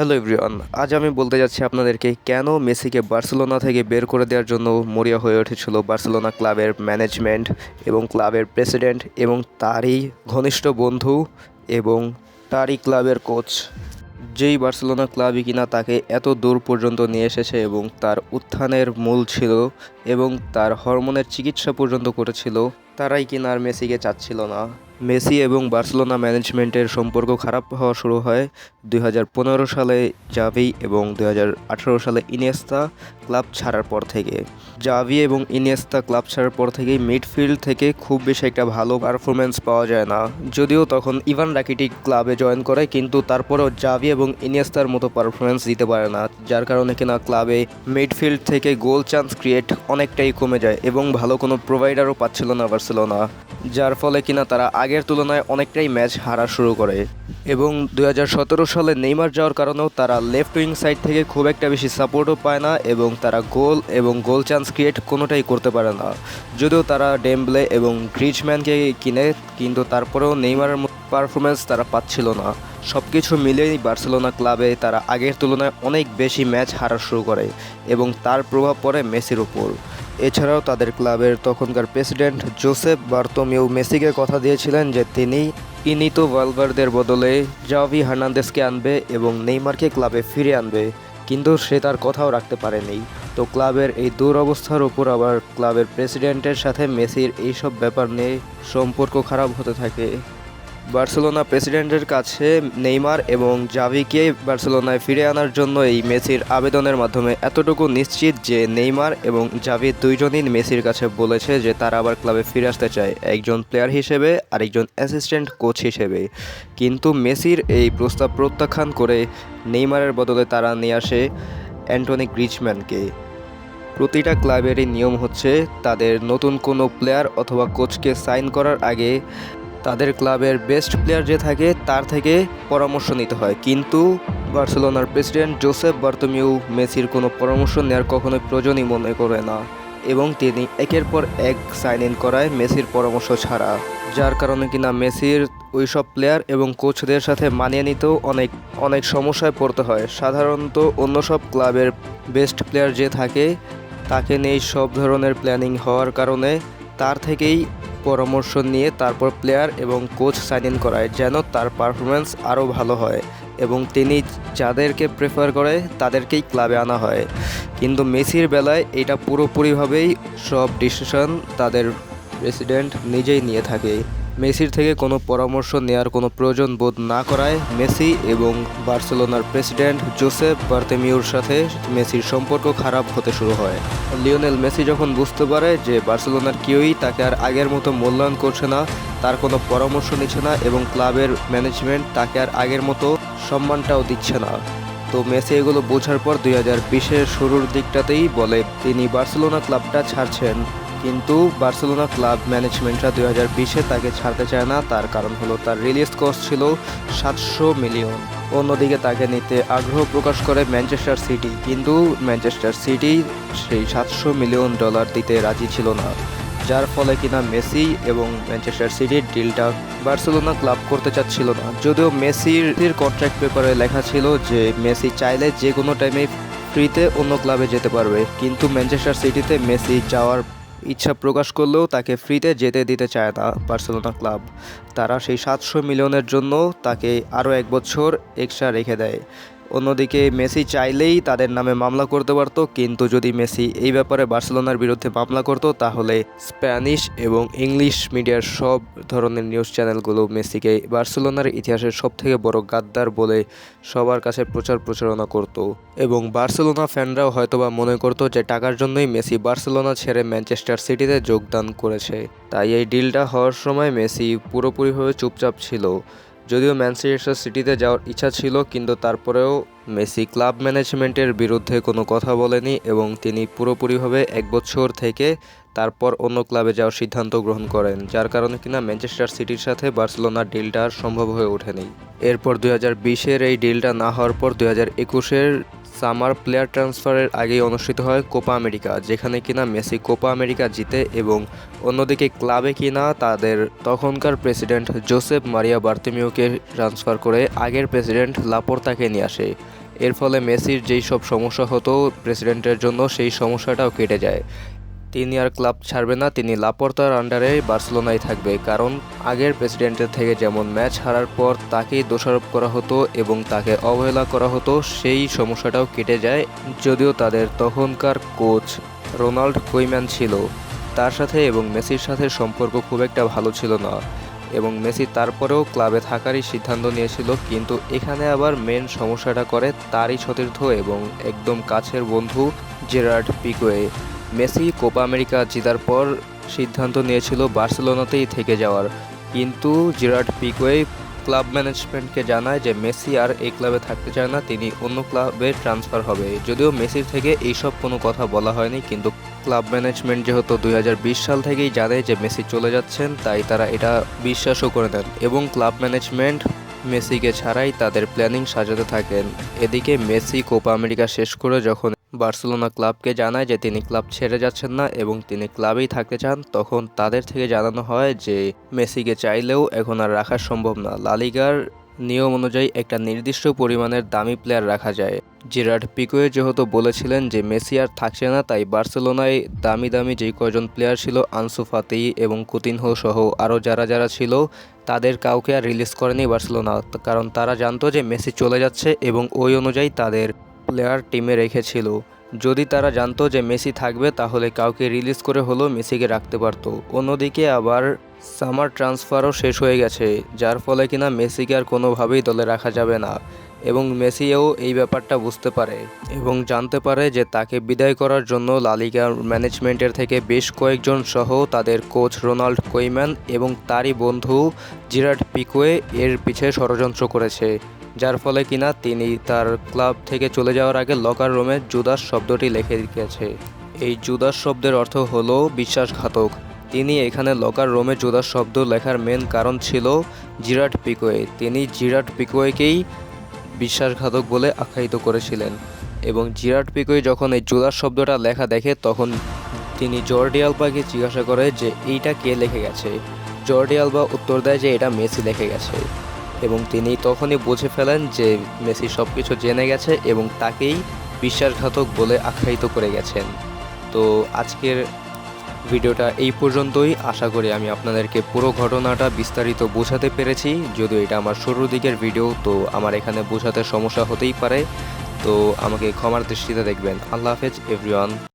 Hello everyone, আজ আমি বলতে যাচ্ছি আপনাদেরকে কেন মেসিকে বার্সেলোনা থেকে বের করে দেওয়ার জন্য মরিয়া হয়ে উঠেছিল বার্সেলোনা ক্লাবের ম্যানেজমেন্ট এবং ক্লাবের প্রেসিডেন্ট এবং তারই ঘনিষ্ঠ বন্ধু এবং তারই ক্লাবের কোচ। যেই বার্সেলোনা ক্লাবই কিনা তাকে এত দূর পর্যন্ত নিয়ে এসেছে এবং তার উত্থানের মূল ছিল এবং তার হরমোনের চিকিৎসা পর্যন্ত করেছিল, তারাই কিনা আর মেসিকে চাচ্ছিল না। মেসি এবং বার্সেলোনা ম্যানেজমেন্টের সম্পর্ক খারাপ হওয়া শুরু হয় দুই হাজার পনেরো সালে জাভি এবং দুই হাজার আঠেরো সালে ইনিয়েস্তা ক্লাব ছাড়ার পর থেকে। জাভি এবং ইনিয়েস্তা ক্লাব ছাড়ার পর থেকেই মিডফিল্ড থেকে খুব বেশি একটা ভালো পারফরমেন্স পাওয়া যায় না। যদিও তখন ইভান রাকিটিক ক্লাবে জয়েন করে, কিন্তু তারপরেও জাভি এবং ইনিয়েস্তার মতো পারফরমেন্স দিতে পারে না, যার কারণে কিনা ক্লাবে মিডফিল্ড থেকে গোল চান্স ক্রিয়েট অনেকটাই কমে যায় এবং ভালো কোনো প্রোভাইডারও পাচ্ছিল না বার্সেলোনা। যার ফলে কিনা তারা আগের তুলনায় অনেকটাই ম্যাচ হারা শুরু করে। এবং দু হাজার সতেরো সালে নেইমার যাওয়ার কারণেও তারা লেফট উইং সাইড থেকে খুব একটা বেশি সাপোর্টও পায় না এবং তারা গোল এবং গোল চান্স ক্রিয়েট কোনোটাই করতে পারে না। যদিও তারা ডেমব্লে এবং গ্রিজম্যানকে কিনে, কিন্তু তারপরেও নেইমারের পারফরমেন্স তারা পাচ্ছিল না। সব কিছু মিলেই বার্সেলোনা ক্লাবে তারা আগের তুলনায় অনেক বেশি ম্যাচ হারা শুরু করে এবং তার প্রভাব পড়ে মেসির উপর। এছাড়াও তাদের ক্লাবের তখনকার প্রেসিডেন্ট জোসেফ বার্তোমিউ মেসিকে কথা দিয়েছিলেন যে তিনি ইনিতো ভালভারদের বদলে জাভি হার্নান্দেসকে আনবে এবং নেইমারকে ক্লাবে ফিরে আনবে, কিন্তু সে তার কথাও রাখতে পারেনি। তো ক্লাবের এই দুরবস্থার উপর আবার ক্লাবের প্রেসিডেন্টের সাথে মেসির এইসব ব্যাপার নিয়ে সম্পর্ক খারাপ হতে থাকে। বার্সেলোনা প্রেসিডেন্টের কাছে নেইমার এবং জাভিকে বার্সেলোনায় ফিরে আনার জন্য এই মেসির আবেদনের মাধ্যমে এতটুকু নিশ্চিত যে নেইমার এবং জাভি দুইজনই মেসির কাছে বলেছে যে তারা আবার ক্লাবে ফিরে আসতে চায়, একজন প্লেয়ার হিসেবে আর একজন অ্যাসিস্ট্যান্ট কোচ হিসেবে। কিন্তু মেসির এই প্রস্তাব প্রত্যাখ্যান করে নেইমারের বদলে তারা নিয়ে আসে অ্যান্টনি গ্রিজম্যানকে প্রতিটা ক্লাবেরই নিয়ম হচ্ছে তাদের নতুন কোনো প্লেয়ার অথবা কোচকে সাইন করার আগে তাদের ক্লাবের বেস্ট প্লেয়ার যে থাকে, তার থেকে পরামর্শ নিতে হয়। কিন্তু বার্সেলোনার প্রেসিডেন্ট জোসেফ বার্তমিউ মেসির কোনো পরামর্শ নেওয়ার কখনোই প্রয়োজনই মনে করে না এবং তিনি একের পর এক সাইন ইন করায় মেসির পরামর্শ ছাড়া। যার কারণে কিনা মেসির ওই সব প্লেয়ার এবং কোচদের সাথে মানিয়ে নিতেও অনেক অনেক সমস্যায় পড়তে হয়। সাধারণত অন্য সব ক্লাবের বেস্ট প্লেয়ার যে থাকে, তাকে নিয়ে সব ধরনের প্ল্যানিং হওয়ার কারণে তার থেকেই পরামর্শ নিয়ে তারপর প্লেয়ার এবং কোচ সাইন ইন করায় যেন তার পারফরমেন্স আরও ভালো হয় এবং তিনি যাদেরকে প্রেফার করে তাদেরকেই ক্লাবে আনা হয়। কিন্তু মেসির বেলায় এটা পুরোপুরিভাবেই সব ডিসিশন তাদের প্রেসিডেন্ট নিজেই নিয়ে থাকে। মেসির থেকে কোনো পরামর্শ নেওয়ার কোনো প্রয়োজন বোধ না করায় মেসি এবং বার্সেলোনার প্রেসিডেন্ট জোসেফ বার্তেমিউর সাথে মেসির সম্পর্ক খারাপ হতে শুরু হয়। লিওনেল মেসি যখন বুঝতে পারে যে বার্সেলোনার কেউই তাকে আর আগের মতো মূল্যায়ন করছে না, তার কোনো পরামর্শ নিচ্ছে না এবং ক্লাবের ম্যানেজমেন্ট তাকে আর আগের মতো সম্মানটাও দিচ্ছে না। তো মেসি এগুলো বোঝার পর দুই হাজার বিশের শুরুর দিকটাতেই বলে, তিনি বার্সেলোনা ক্লাবটা ছাড়ছেন। কিন্তু বার্সেলোনা ক্লাব ম্যানেজমেন্টরা দুই হাজার বিশে তাকে ছাড়তে চায় না। তার কারণ হলো তার রিলিজ কস্ট ছিল সাতশো মিলিয়ন। অন্যদিকে তাকে নিতে আগ্রহ প্রকাশ করে ম্যানচেস্টার সিটি। কিন্তু ম্যানচেস্টার সিটি সেই সাতশো মিলিয়ন ডলার দিতে রাজি ছিল না। যার ফলে কিনা মেসি এবং ম্যানচেস্টার সিটির ডিলটা বার্সেলোনা ক্লাব করতে চাচ্ছিল না। যদিও মেসির কন্ট্রাক্ট পেপারে লেখা ছিল যে মেসি চাইলে যে কোনো টাইমে ফ্রিতে অন্য ক্লাবে যেতে পারবে। কিন্তু ম্যানচেস্টার সিটিতে মেসি যাওয়ার ইচ্ছা প্রকাশ করলেও তাকে ফ্রিতে যেতে দিতে চায় না বার্সেলোনা ক্লাব। তারা সেই সাতশো মিলিয়নের জন্য তাকে আরও এক বছর এক্সট্রা রেখে দেয়। অন্যদিকে মেসি চাইলেই তাদের নামে মামলা করতে পারতো, কিন্তু যদি মেসি এই ব্যাপারে বার্সেলোনার বিরুদ্ধে মামলা করত, তাহলে স্প্যানিশ এবং ইংলিশ মিডিয়ার সব ধরনের নিউজ চ্যানেলগুলো মেসিকে বার্সেলোনার ইতিহাসের সবথেকে বড় গাদ্দার বলে সবার কাছে প্রচার প্রচারণা করত। এবং বার্সেলোনা ফ্যানরাও হয়তোবা মনে করতো যে টাকার জন্যই মেসি বার্সেলোনা ছেড়ে ম্যানচেস্টার সিটিতে যোগদান করেছে। তাই এই ডিলটা হওয়ার সময় মেসি পুরোপুরিভাবে চুপচাপ ছিল। যদিও ম্যানচেস্টার সিটিতে যাওয়ার ইচ্ছা ছিল, কিন্তু তারপরেও মেসি ক্লাব ম্যানেজমেন্টের বিরুদ্ধে কোনো কথা বলেনি এবং তিনি পুরোপুরিভাবে এক বছর থেকে তারপর অন্য ক্লাবে যাওয়ার সিদ্ধান্ত গ্রহণ করেন, যার কারণে কিনা ম্যানচেস্টার সিটির সাথে বার্সেলোনার ডিলটা সম্ভব হয়ে ওঠেনি। এরপর দুই হাজার বিশের এই ডিলটা না হওয়ার পর দুই হাজার একুশের সামার প্লেয়ার ট্রান্সফারের আগেই অনুষ্ঠিত হয় কোপা আমেরিকা, যেখানে কিনা মেসি কোপা আমেরিকা জিতে এবং অন্যদিকে ক্লাবে কিনা তাদের তখনকার প্রেসিডেন্ট জোসেফ মারিয়া বার্তিমিওকে ট্রান্সফার করে আগের প্রেসিডেন্ট লাপোর্তাকে নিয়ে আসে। এর ফলে মেসির যেই সব সমস্যা হতো প্রেসিডেন্টের জন্য, সেই সমস্যাটাও কেটে যায়। তিনি আর ক্লাব ছাড়বে না, তিনি লাপর্তার আন্ডারে বার্সেলোনায় থাকবে। কারণ, আগের প্রেসিডেন্টের থেকে যেমন ম্যাচ হারার পর তাকেই দোষারোপ করা হতো এবং তাকে অবহেলা করা হতো, সেই সমস্যাটাও কেটে যায়, যদিও তাদের তখনকার কোচ রোনাল্ড কুইম্যান ছিল। তার সাথে এবং মেসির সাথে সম্পর্ক খুব একটা ভালো ছিল না। এবং মেসি তারপরেও ক্লাবে থাকারই সিদ্ধান্ত নিয়েছিল, কিন্তু এখানে আবার মেন সমস্যাটা করে তারই সতীর্থ এবং একদম কাছের বন্ধু Gerard Pique. Messi Copa America জেতার পর সিদ্ধান্ত নিয়েছিল বার্সেলোনাতেই থেকে যাওয়ার। কিন্তু জেরার্ড পিকোয়ে ক্লাব ম্যানেজমেন্টকে জানায় যে মেসি আর এই ক্লাবে থাকতে চায় না, তিনি অন্য ক্লাবে ট্রান্সফার হবে। যদিও মেসির থেকে এইসব কোনো কথা বলা হয়নি, কিন্তু ক্লাব ম্যানেজমেন্ট যেহেতু দুই হাজার বিশ সাল থেকেই জানে যে মেসি চলে যাচ্ছেন, তাই তারা এটা বিশ্বাসও করে নেন। এবং ক্লাব ম্যানেজমেন্ট মেসিকে ছাড়াই তাদের প্ল্যানিং সাজাতে থাকেন। এদিকে মেসি কোপা আমেরিকা শেষ করে যখন বার্সেলোনা ক্লাবকে জানায় যে তিনি ক্লাব ছেড়ে যাচ্ছেন না এবং তিনি ক্লাবেই থাকতে চান, তখন তাদের থেকে জানানো হয় যে মেসিকে চাইলেও এখন আর রাখা সম্ভব না। লালিগার নিয়ম অনুযায়ী একটা নির্দিষ্ট পরিমাণের দামি প্লেয়ার রাখা যায়। জেরার্ড পিকোয়ে যেহেতু বলেছিলেন যে মেসি আর থাকছে না, তাই বার্সেলোনায় দামি দামি যেই কয়জন প্লেয়ার ছিল, আনসু ফাতি এবং কুতিনহো সহ আরও যারা যারা ছিল, তাদের কাউকে আর রিলিজ করেনি বার্সেলোনা। কারণ তারা জানতো যে মেসি চলে যাচ্ছে এবং ওই অনুযায়ী তাদের প্লেয়ার টিমে রেখেছিল। যদি তারা জানতো যে মেসি থাকবে, তাহলে কাউকে রিলিজ করে হলেও মেসিকে রাখতে পারতো। অন্যদিকে আবার সামার ট্রান্সফারও শেষ হয়ে গেছে, যার ফলে কিনা মেসিকে আর কোনোভাবেই দলে রাখা যাবে না এবং মেসিও এই ব্যাপারটা বুঝতে পারে এবং জানতে পারে যে তাকে বিদায় করার জন্য লালিগার ম্যানেজমেন্টের থেকে বেশ কয়েকজন সহ তাদের কোচ রোনাল্ড কোইম্যান এবং তারই বন্ধু জিরার্ড পিকোয়ে এর পিছে ষড়যন্ত্র করেছে। যার ফলে কিনা তিনি তার ক্লাব থেকে চলে যাওয়ার আগে লকার রুমে জুদাস শব্দটি লিখে রেখেছে এই জুদাস শব্দের অর্থ হলো বিশ্বাসঘাতক। তিনি এখানে লকার রোমে জুদাস শব্দ লেখার মেন কারণ ছিল জিরাট পিকোয়ে। তিনি জিরাট পিকোয়েকেই বিশ্বাসঘাতক বলে আখ্যায়িত করেছিলেন। এবং জিরাট পিকোয়ে যখন এই জুদাস শব্দটা লেখা দেখে, তখন তিনি জর্ডি আলবাকে জিজ্ঞাসা করে যে, এইটা কে লিখে গেছে? জর্ডি আলবা উত্তর দেয় যে, এটা মেসি লিখে গেছে। এবং তিনি তখনই বুঝে ফেলেন যে মেসি সব কিছু জেনে গেছে এবং তাকেই বিশ্বাসঘাতক বলে আখ্যায়িত করে গেছেন। তো আজকের ভিডিওটা এই পর্যন্তই। আশা করি আমি আপনাদেরকে পুরো ঘটনাটা বিস্তারিত বোঝাতে পেরেছি। যদিও এটা আমার শুরুর দিকের ভিডিও, তো আমার এখানে বোঝাতে সমস্যা হতেই পারে। তো আমাকে ক্ষমার দৃষ্টিতে দেখবেন। আল্লাহ হাফেজ এভরিওয়ান